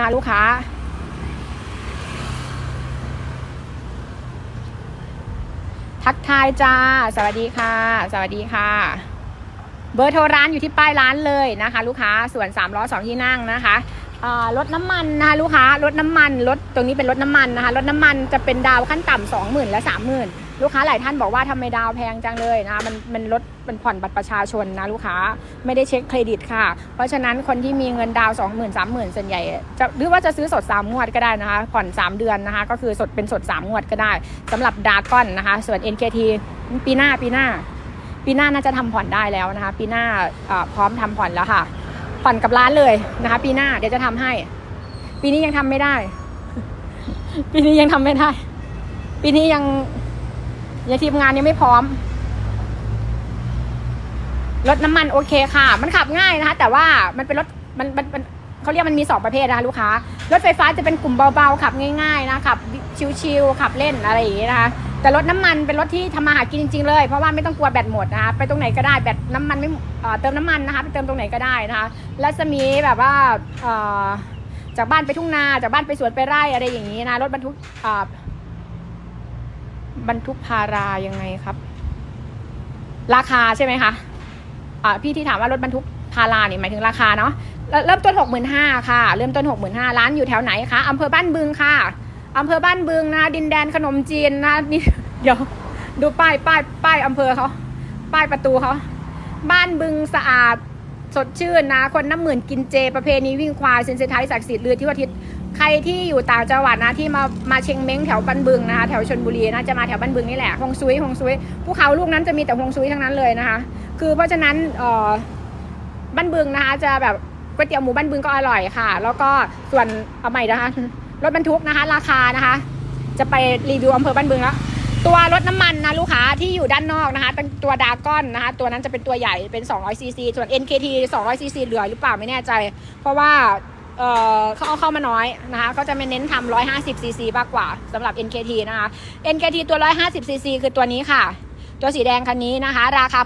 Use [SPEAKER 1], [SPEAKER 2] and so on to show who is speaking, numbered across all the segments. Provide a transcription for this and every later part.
[SPEAKER 1] นะลูกค้า ทักทายจ้า สวัสดีค่ะ สวัสดีค่ะ เบอร์โทรร้านอยู่ที่ป้ายร้านเลยนะคะ ลูกค้าส่วน3ล้อ2ที่นั่งนะคะรถน้ำมันนะคะลูกค้ารถน้ำมันรถตรงนี้เป็นรถน้ำมันนะคะรถน้ำมันจะเป็นดาวขั้นต่ำสองหมื่นและสามหมื่น ลูกค้าหลายท่านบอกว่าทำไมดาวแพงจังเลยนะคะมันมันรถเป็นผ่อนบัตรประชาชนนะลูกค้าไม่ได้เช็คเครดิตค่ะ เพราะฉะนั้นคนที่มีเงินดาวสองหมื่นสามหมื่นส่วนใหญ่จะหรือว่าจะซื้อสดสามงวดก็ได้นะคะผ่อนสามเดือนนะคะ ก็คือสดเป็นสดสามงวดก็ได้สำหรับดากอนนะคะ ส่วน NKT ปีหน้าปีหน้า ปีหน้าน่าจะทำผ่อนได้แล้วนะคะ ปีหน้าพร้อมทำผ่อนแล้วค่ะ ผ่อนกับร้านเลยนะคะ ปีหน้าเดี๋ยวจะทำให้ ปีนี้ยังทำไม่ได้ ปีนี้ยังทำไม่ได้ ปีนี้ยัง ยังทีมงานยังไม่พร้อม รถน้ำมันโอเคค่ะ มันขับง่ายนะคะ แต่ว่ามันเป็นรถมันมันมันเขาเรียกมันมีสองประเภทนะคะลูกค้า รถไฟฟ้าจะเป็นกลุ่มเบาๆ ขับง่ายๆนะขับชิวๆขับเล่นอะไรอย่างนี้นะคะแต่รถน้ำมันเป็นรถที่ทำมาหากินจริงๆเลย เพราะว่าไม่ต้องกลัวแบตหมดนะคะไปตรงไหนก็ได้แบตน้ำมันไม่เติมน้ำมันนะคะไปเติมตรงไหนก็ได้นะคะและจะมีแบบว่าจากบ้านไปทุ่งนาจากบ้านไปสวนไปไร่อะไรอย่างนี้นะรถบรรทุกอ่อ บรรทุกพารายังไงครับ ราคาใช่ไหมคะอ่าพี่ที่ถามว่ารถบรรทุกพาราเนี่ยหมายถึงราคาเนาะเริ่มต้นหกหมื่นห้าค่ะ เริ่มต้นหกหมื่นห้าร้านอยู่แถวไหนคะอำเภอบ้านบึงค่ะอำเภอบ้านบึงนะดินแดนขนมจีนนะนี่เดี๋ยวดูป้ายป้ายป้ายอำเภอเขาป้ายประตูเขาบ้านบึงสะอาดสดชื่นนะ คนน้ำหมื่นกินเจ ประเพณีวิ่งควายเซนเซไทยศักดิ์สิทธิ์เรือที่วัทิศ ใครที่อยู่ต่างจังหวัดนะที่มามาเชียงเม้งแถวบ้านบึงนะคะแถวชนบุรีนะจะมาแถวบ้านบึงนี่แหละฮงซุยฮงซุยภูเขาลูกนั้นจะมีแต่ฮงซุยทั้งนั้นเลยนะคะ คือเพราะฉะนั้นเอ่อบ้านบึงนะคะจะแบบก๋วยเตี๋ยวหมูบ้านบึงก็อร่อยค่ะ แล้วก็ส่วนเอาใหม่นะคะรถบรรทุกนะคะ ราคานะคะ จะไปรีวิวอำเภอบ้านบึงแล้วตัวรถน้ำมันนะลูกค้าที่อยู่ด้านนอกนะคะเป็นตัวดาก้อนนะคะ ตัวนั้นจะเป็นตัวใหญ่เป็น200ซีซีส่วน NKT 200ซีซีเหลือหรือเปล่าไม่แน่ใจ เพราะว่า เอ่อเขาเอาเข้ามาน้อยนะคะก็จะไม่เน้นทำ150ซีซีมากกว่าสำหรับ NKT นะคะ NKT ตัว 150ซีซีคือตัวนี้ค่ะ ตัวสีแดงคันนี้นะคะ ราคา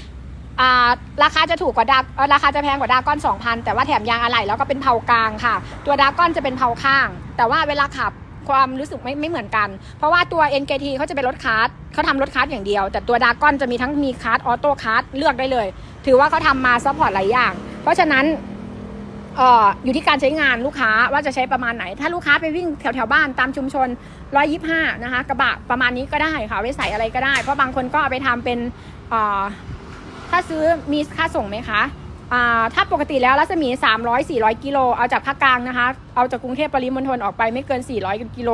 [SPEAKER 1] 85,000ราคาจะถูกกว่าดาราคาจะแพงกว่าดาก้อน 2,000 แต่ว่าแถมยางอะไหล่แล้วก็เป็นเผากลางค่ะ ตัวดาก้อนจะเป็นเผาข้าง แต่ว่าเวลาขับความรู้สึกไม่ไม่เหมือนกัน เพราะว่าตัว NKT เขาจะเป็นรถคาร์ดเขาทำรถคาร์ดอย่างเดียว แต่ตัวดาก้อนจะมีทั้งมีคาร์ดออโต้คาร์ดเลือกได้เลย ถือว่าเขาทำมาซัพพอร์ตหลายอย่าง เพราะฉะนั้น อยู่ที่การใช้งานลูกค้าว่าจะใช้ประมาณไหน ถ้าลูกค้าไปวิ่งแถวแถวบ้านตามชุมชน 125 นะคะ กระบะประมาณนี้ก็ได้ค่ะไว้ใส่อะไรก็ได้ เพราะบางคนก็เอาไปทำเป็นถ้าซื้อมีค่าส่งไหมคะถ้าปกติแล้วรัศมี 300 400 กิโล เอาจากภาคกลางนะคะ เอาจากกรุงเทพปริมณฑลออกไปไม่เกิน 400 กิโล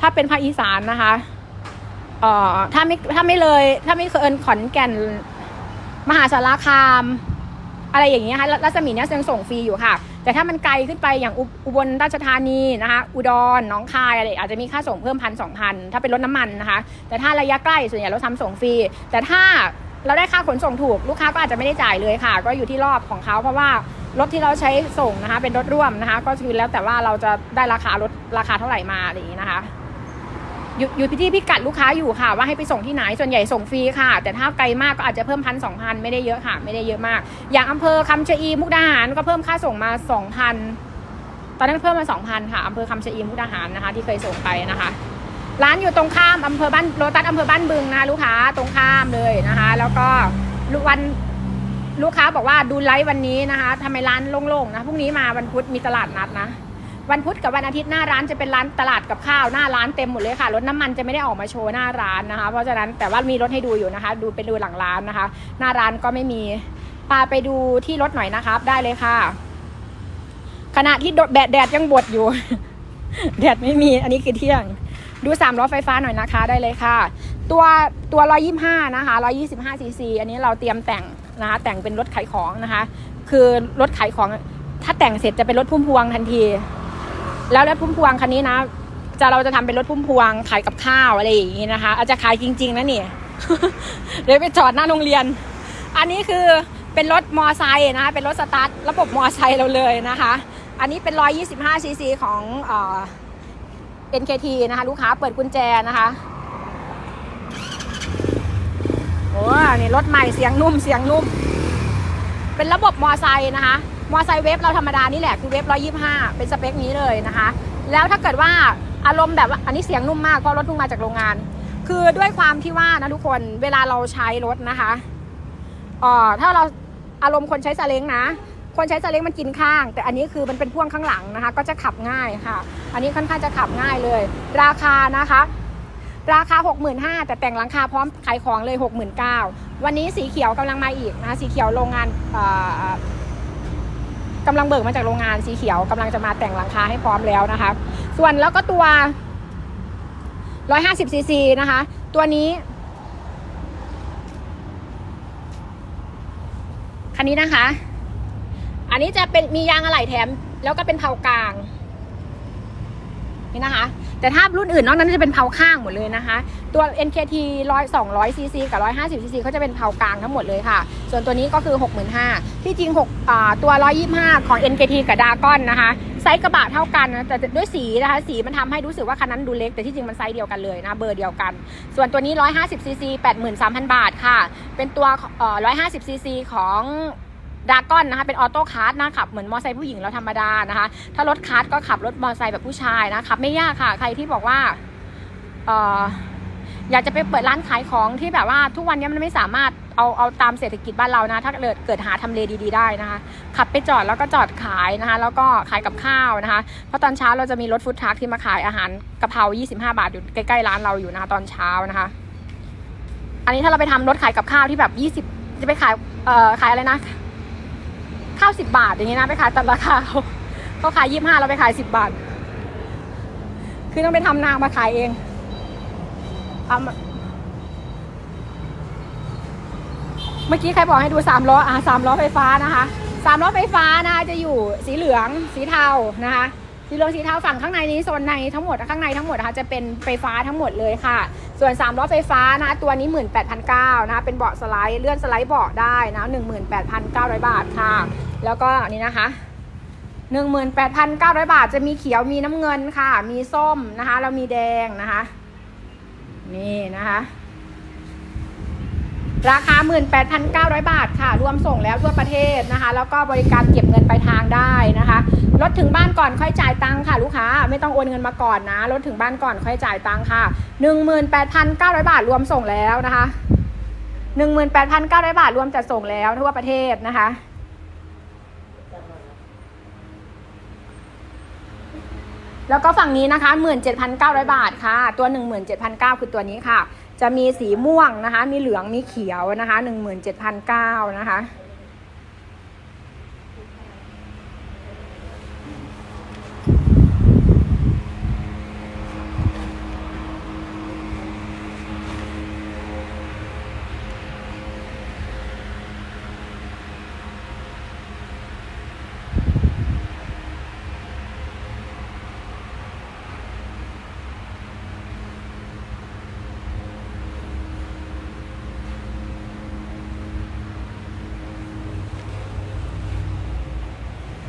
[SPEAKER 1] ถ้าเป็นภาคอีสานนะคะถ้าไม่ถ้าไม่เลยถ้าไม่เกินขอนแก่นมหาสารคาม อะไรอย่างเงี้ยค่ะรัศมีเนี้ยยังส่งฟรีอยู่ค่ะ แต่ถ้ามันไกลขึ้นไปอย่างอุอุบลราชธานีนะคะ อุดรหนองคายอะไรอาจจะมีค่าส่งเพิ่มพันสองพันถ้าเป็นรถน้ำมันนะคะ แต่ถ้าระยะใกล้ส่วนใหญ่เราทำส่งฟรี แต่ถ้าเราได้ค่าขนส่งถูกลูกค้าก็อาจจะไม่ได้จ่ายเลยค่ะ ก็อยู่ที่รอบของเขาเพราะว่ารถที่เราใช้ส่งนะคะ เป็นรถร่วมนะคะ ก็คือแล้วแต่ว่าเราจะได้ราคารถราคาเท่าไหร่มาอะไรอย่างนี้นะคะ อยู่อยู่ที่พิกัดลูกค้าอยู่ค่ะ ว่าให้ไปส่งที่ไหนส่วนใหญ่ส่งฟรีค่ะ แต่ถ้าไกลมากก็อาจจะเพิ่มพันสองพันไม่ได้เยอะค่ะ ไม่ได้เยอะมาก อย่างอำเภอคำชะอีมุกดาหารก็เพิ่มค่าส่งมาสองพันตอนนั้นเพิ่มมาสองพันค่ะอำเภอคำชะอีมุกดาหารนะคะ ที่เคยส่งไปนะคะร้านอยู่ตรงข้ามอำเภอบ้านโรตัสอำเภอบ้านบึงนะคะลูกค้าตรงข้ามเลยนะคะ แล้วก็วันลูกค้าบอกว่าดูไลฟ์วันนี้นะคะทำไมร้านโล่งๆนะพรุ่งนี้มาวันพุธมีตลาดนัดนะ วันพุธกับวันอาทิตย์หน้าร้านจะเป็นร้านตลาดกับข้าวหน้าร้านเต็มหมดเลยค่ะรถน้ำมันจะไม่ได้ออกมาโชว์หน้าร้านนะคะ เพราะฉะนั้นแต่ว่ามีรถให้ดูอยู่นะคะ ดูไปดูหลังร้านนะคะ หน้าร้านก็ไม่มีพาไปดูที่รถหน่อยนะครับ ได้เลยค่ะ ขณะที่แดดแดดยังบดอยู่ แดดไม่มีอันนี้คือเที่ยง ดูสามล้อไฟฟ้าหน่อยนะคะ ได้เลยค่ะ ตัวตัว125นะคะ125ซีซีอันนี้เราเตรียมแต่งนะคะแต่งเป็นรถขายของนะคะ คือรถขายของถ้าแต่งเสร็จจะเป็นรถพุ่มพวงทันที แล้วรถพุ่มพวงคันนี้นะ จะเราจะทำเป็นรถพุ่มพวงขายกับข้าวอะไรอย่างนี้นะคะ อาจจะขายจริง ๆนะนี่เดี๋ยวไปจอดหน้าโรงเรียน อันนี้คือเป็นรถมอไซค์นะคะเป็นรถสตาร์ทระบบมอไซค์เราเลยนะคะ อันนี้เป็น 125ซีซีของเอ่อ NKT นะคะ ลูกค้าเปิดกุญแจนะคะโอ้นี่รถใหม่เสียงนุ่มเสียงนุ่ม เป็นระบบมอไซค์นะคะ มอไซค์เวฟเราธรรมดานี่แหละคือเวฟร้อยยี่ห้าเป็นสเปคนี้เลยนะคะ แล้วถ้าเกิดว่าอารมณ์แบบว่าอันนี้เสียงนุ่มมากเพราะรถเพิ่งมาจากโรงงาน คือด้วยความที่ว่านะทุกคนเวลาเราใช้รถนะคะอ่อถ้าเราอารมณ์คนใช้ซาเล้งนะ คนใช้ซาเล้งมันกินข้าง แต่อันนี้คือมันเป็นพ่วงข้างหลังนะคะ ก็จะขับง่ายค่ะ อันนี้ค่อนข้างจะขับง่ายเลย ราคานะคะราคา 65,000แต่แต่งหลังคาพร้อมขายของเลย 69,000วันนี้สีเขียวกำลังมาอีกนะะสีเขียวโรงงานอ่อ กำลังเบิกมาจากโรงงานสีเขียวกำลังจะมาแต่งหลังคาให้พร้อมแล้วนะคะ ส่วนแล้วก็ตัว 150ซีซีนะคะ ตัวนี้คันนี้นะคะ อันนี้จะเป็นมียางอะไหล่แถม แล้วก็เป็นเผากลาง นี่นะคะ แต่ถ้ารุ่นอื่นนอกนั้นจะเป็นเผาข้างหมดเลยนะคะ ตัว NKT 100 200 cc กับ 150 cc เขาจะเป็นเผากลางทั้งหมดเลยค่ะ ส่วนตัวนี้ก็คือ 65,000ที่จริง6ตัว 125 ของ NKT กับดาก้อนนะคะไซส์กระบะเท่ากันนะแต่ด้วยสีนะคะสีมันทำให้รู้สึกว่าคันนั้นดูเล็กแต่ที่จริงมันไซส์เดียวกันเลยนะเบอร์เดียวกัน ส่วนตัวนี้ 150 cc 83,000 บาทค่ะ เป็นตัวเอ่อ150 cc ของ ดากอนนะคะ เป็นออโต้คาร์ดนะขับเหมือนมอไซค์ผู้หญิงเราธรรมดานะคะ ถ้ารถคาร์ดก็ขับรถมอไซค์แบบผู้ชายนะขับไม่ยากค่ะ ใครที่บอกว่าเอออยากจะไปเปิดร้านขายของที่แบบว่าทุกวันนี้มันไม่สามารถเอาเอาตามเศรษฐกิจบ้านเรานะ ถ้าเกิดเกิดหาทำเลดีๆได้นะคะ ขับไปจอดแล้วก็จอดขายนะคะ แล้วก็ขายกับข้าวนะคะ เพราะตอนเช้าเราจะมีรถฟู้ดทรัคที่มาขายอาหารกะเพรา25 บาทอยู่ใกล้ๆร้านเราอยู่นะคะตอนเช้านะคะ อันนี้ถ้าเราไปทำรถขายกับข้าวที่แบบ 20 จะไปขายเอ่อขายอะไรนะ ข้าวสิบบาทอย่างนี้นะไปขายตัดราคาเขาเขาขายยี่บห้าเราไปขายสิบบาท คือต้องไปทำนามาขายเองทำเมื่อกี้ใครบอกให้ดูสามล้ออะสามล้อไฟฟ้านะคะสามล้อไฟฟ้านะคะจะอยู่สีเหลืองสีเทานะคะสีเหลืองสีเทาฝั่งข้างในนี้โซนในทั้งหมดข้างในทั้งหมดนะคะจะเป็นไฟฟ้าทั้งหมดเลยค่ะ ส่วน3ล้อไฟฟ้านะคะตัวนี้ 18,900นะคะเป็นเบาะสไลด์เลื่อนสไลด์เบาะได้นะ18,900 บาทค่ะ แล้วก็อันนี้นะคะ 18,900 บาทจะมีเขียวมีน้ำเงินค่ะ มีส้มนะคะแล้วมีแดงนะคะ นี่นะคะ ราคา 18,900 บาทค่ะ รวมส่งแล้วทั่วประเทศนะคะ แล้วก็บริการเก็บเงินปลายทางได้นะคะรถถึงบ้านก่อนค่อยจ่ายตังค่ะ ลูกค้า ไม่ต้องโอนเงินมาก่อนนะรถถึงบ้านก่อนค่อยจ่ายตังค่ะ 18,900 บาทรวมส่งแล้วนะคะ 18,900 บาทรวมจัดส่งแล้วทั่วประเทศนะคะ แล้วก็ฝั่งนี้นะคะ 17,900 บาทค่ะ ตัว 17,900 คือตัวนี้ค่ะ จะมีสีม่วงนะคะ มีเหลือง มีเขียวนะคะ 17,900 นะคะ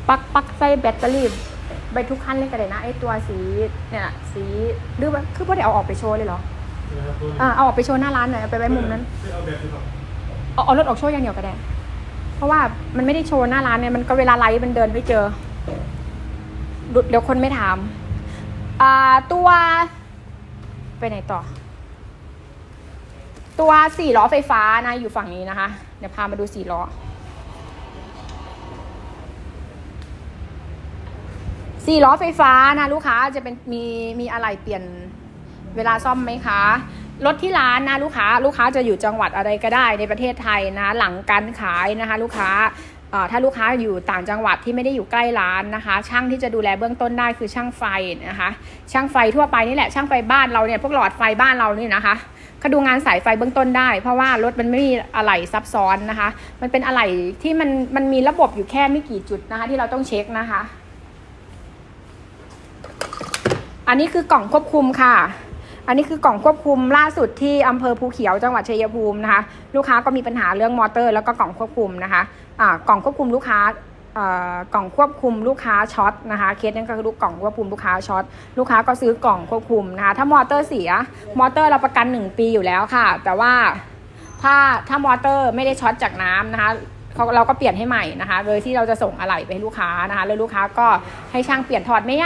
[SPEAKER 1] ปลักปลักใส่แบตเตอรี่ไปทุกคันเลยก็ได้นะไอตัวสีเนี่ยสีหรือว่าคือพวกเดี๋ยวเอาออกไปโชว์เลยเหรออ่าเอาออกไปโชว์หน้าร้านหน่อยเอาไปไว้มุมนั้น
[SPEAKER 2] เอาแบบนี้ก่อน
[SPEAKER 1] เอาเอารถออกโชว์อย่างเดียวก็ได้ เพราะว่ามันไม่ได้โชว์หน้าร้านเนี่ยมันก็เวลาไลฟ์มันเดินไม่เจอดูเดี๋ยวคนไม่ถามอ่าตัวไปไหนต่อ ตัวสี่ล้อไฟฟ้านะอยู่ฝั่งนี้นะคะ เดี๋ยวพามาดูสี่ล้อ สี่ล้อไฟฟ้านะลูกค้าจะเป็นมีมีอะไรเปลี่ยนเวลาซ่อมไหมคะรถที่ร้านนะลูกค้าลูกค้าจะอยู่จังหวัดอะไรก็ได้ในประเทศไทยนะ หลังการขายนะคะ ลูกค้าถ้าลูกค้าอยู่ต่างจังหวัดที่ไม่ได้อยู่ใกล้ร้านนะคะ ช่างที่จะดูแลเบื้องต้นได้คือช่างไฟนะคะ ช่างไฟทั่วไปนี่แหละช่างไฟบ้านเราเนี่ยพวกหลอดไฟบ้านเรานี่นะคะเขาดูงานสายไฟเบื้องต้นได้ เพราะว่ารถมันไม่มีอะไหล่ซับซ้อนนะคะ มันเป็นอะไหล่ที่มันมันมีระบบอยู่แค่ไม่กี่จุดนะคะ ที่เราต้องเช็คนะคะ อันนี้คือกล่องควบคุมค่ะ อันนี้คือกล่องควบคุมล่าสุดที่อำเภอภูเขียวจังหวัดชัยภูมินะคะ ลูกค้าก็มีปัญหาเรื่องมอเตอร์ แล้วก็กล่องควบคุมนะคะอ่ากล่องควบคุมลูกค้ากล่องควบคุมลูกค้าช็อตนะคะเคสนั้นก็คือกล่องควบคุมลูกค้าช็อตลูกค้าก็ซื้อกล่องควบคุมนะคะถ้ามอเตอร์เสียมอเตอร์เราประกัน 1 ปีอยู่แล้วค่ะ แต่ว่าถ้าถ้ามอเตอร์ไม่ได้ช็อตจากน้ำนะคะเขาเราก็เปลี่ยนให้ใหม่นะคะ โดยที่เราจะส่งอะไหล่ไปให้ลูกค้านะคะแล้วลูกค้าก็ให้ช่างเปลี่ยนถอดไม่ยาก